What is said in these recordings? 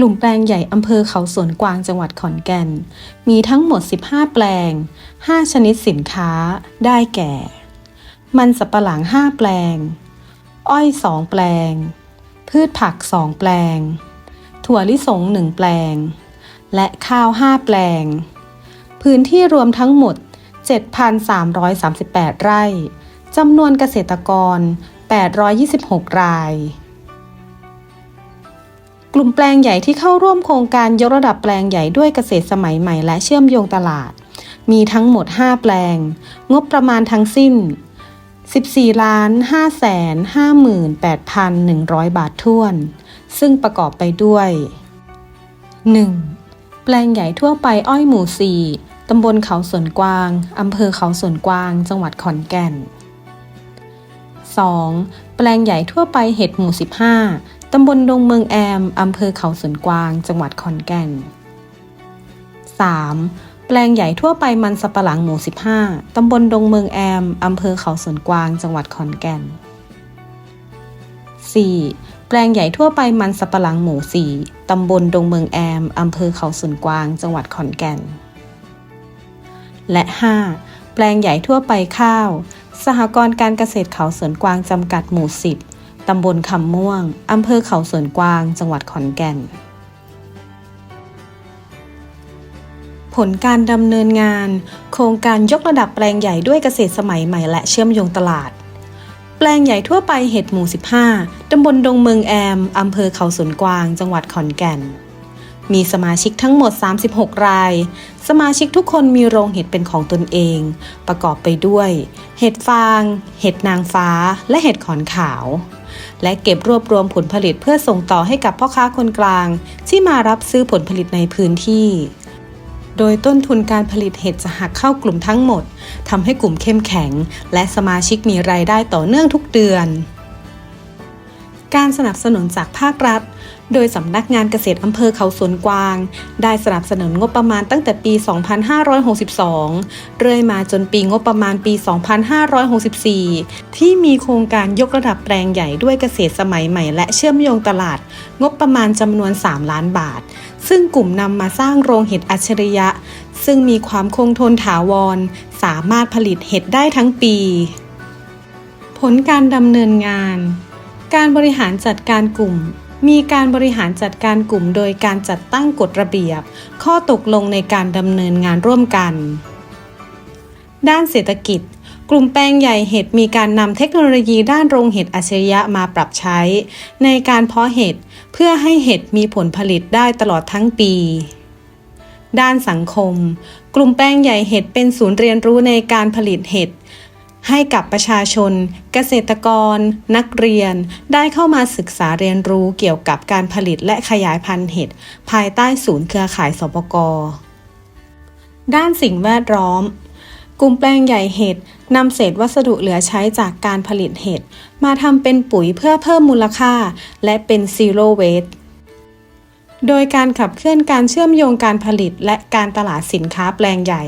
กลุ่มแปลงใหญ่อำเภอเขาสวนกวางจังหวัดขอนแก่น มีทั้งหมด 15 แปลง 5 ชนิดสินค้า ได้แก่ มันสับปะหลัง 5 แปลง อ้อย 2 แปลง พืชผัก 2 แปลง ถั่วลิสง 1 แปลง และข้าว 5 แปลง พื้นที่รวมทั้งหมด 7,338 ไร่ จำนวนเกษตรกร 826 ราย ลุ่มแปลงใหญ่ที่เข้าร่วมโครงการยกระดับแปลงใหญ่ด้วยเกษตรสมัยใหม่และเชื่อมโยงตลาด มีทั้งหมด 5 แปลง งบประมาณทั้งสิ้น 14ล้าน5แสน58,100 บาทท้วน ซึ่งประกอบไปด้วย 1. แปลงใหญ่ทั่วไปอ้อยหมู่ 4 ตำบลเขาสวนกวาง อำเภอเขาสวนกวาง จังหวัดขอนแก่น 2. แปลงใหญ่ทั่วไปเห็ดหมู่ 15 ตำบลดงเมืองแอม อำเภอเขาสวนกวาง จังหวัดขอนแก่น 3. แปลงใหญ่ทั่วไปมันสับปะหลังหมู่ 15 ตำบลดงเมืองแอม อำเภอเขาสวนกวาง จังหวัดขอนแก่น 4. แปลงใหญ่ทั่วไปมันสับปะหลังหมู่ 4 ตำบลดงเมืองแอม อำเภอเขาสวนกวาง จังหวัดขอนแก่น และ 5. แปลงใหญ่ทั่วไปข้าว สหกรณ์การเกษตรเขาสวนกวางจำกัดหมู่ 10 ตำบลคำม่วง อำเภอเขาสวนกวาง จังหวัดขอนแก่น ผลการดำเนินงาน โครงการยกระดับแปลงใหญ่ด้วยเกษตรสมัยใหม่และเชื่อมโยงตลาด แปลงใหญ่ทั่วไปเห็ดหมู่ 15 ตำบลดงเมืองแอม อำเภอเขาสวนกวาง จังหวัดขอนแก่น มีสมาชิกทั้งหมด 36 ราย สมาชิกทุกคนมีโรงเห็ดเป็นของตนเอง ประกอบไปด้วย เห็ดฟาง เห็ดนางฟ้า และเห็ดขอนขาว และเก็บรวบรวมผลผลิตเพื่อส่งต่อให้กับพ่อค้าคนกลาง ที่มารับซื้อผลผลิตในพื้นที่ โดยต้นทุนการผลิตเห็ดจะหักเข้ากลุ่มทั้งหมดทำให้กลุ่มเข้มแข็ง และสมาชิกมีรายได้ต่อเนื่องทุกเดือน การสนับสนุนจากภาครัฐ โดยสำนักงานเกษตรอำเภอเขาสวนกวาง ได้สนับสนุนงบประมาณตั้งแต่ปี 2562 เรื่อยมาจนปีงบประมาณปี 2564 ที่มีโครงการยกระดับแปลงใหญ่ด้วยเกษตรสมัยใหม่และเชื่อมโยงตลาด งบประมาณจำนวน 3 ล้านบาท ซึ่งกลุ่มนำมาสร้างโรงเห็ดอัจฉริยะ ซึ่งมีความคงทนถาวร สามารถผลิตเห็ดได้ทั้งปี ผลการดำเนินงานการบริหารจัดการกลุ่ม มีการบริหารจัดการกลุ่มโดยการจัดตั้งกฎระเบียบ ข้อตกลงในการดำเนินงานร่วมกัน ด้านเศรษฐกิจ กลุ่มแปลงใหญ่เห็ดมีการนำเทคโนโลยีด้านโรงเห็ดอัจฉริยะมาปรับใช้ ในการเพาะเห็ดเพื่อให้เห็ดมีผลผลิตได้ตลอดทั้งปีด้านสังคม กลุ่มแปลงใหญ่เห็ดเป็นศูนย์เรียนรู้ในการผลิตเห็ด ให้กับประชาชน เกษตรกร นักเรียน ได้เข้ามาศึกษาเรียนรู้เกี่ยวกับการผลิตและขยายพันธุ์เห็ดภายใต้ศูนย์เครือข่ายสปกด้านสิ่งแวดล้อม กลุ่มแปลงใหญ่เห็ดนำเศษวัสดุเหลือใช้จากการผลิตเห็ดมาทำเป็นปุ๋ยเพื่อเพิ่มมูลค่า และเป็น zero waste โดยการขับเคลื่อนการเชื่อมโยงการผลิตและการตลาดสินค้าแปลงใหญ่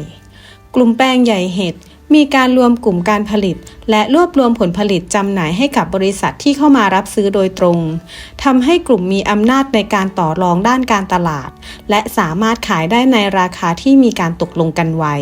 กลุ่มแปลงใหญ่เห็ด มีการรวมกลุ่มการผลิต และรวบรวมผลผลิตจำหน่ายให้กับบริษัทที่เข้ามารับซื้อโดยตรงทำให้กลุ่มมีอำนาจในการต่อรองด้านการตลาด และสามารถขายได้ในราคาที่มีการตกลงกันไว้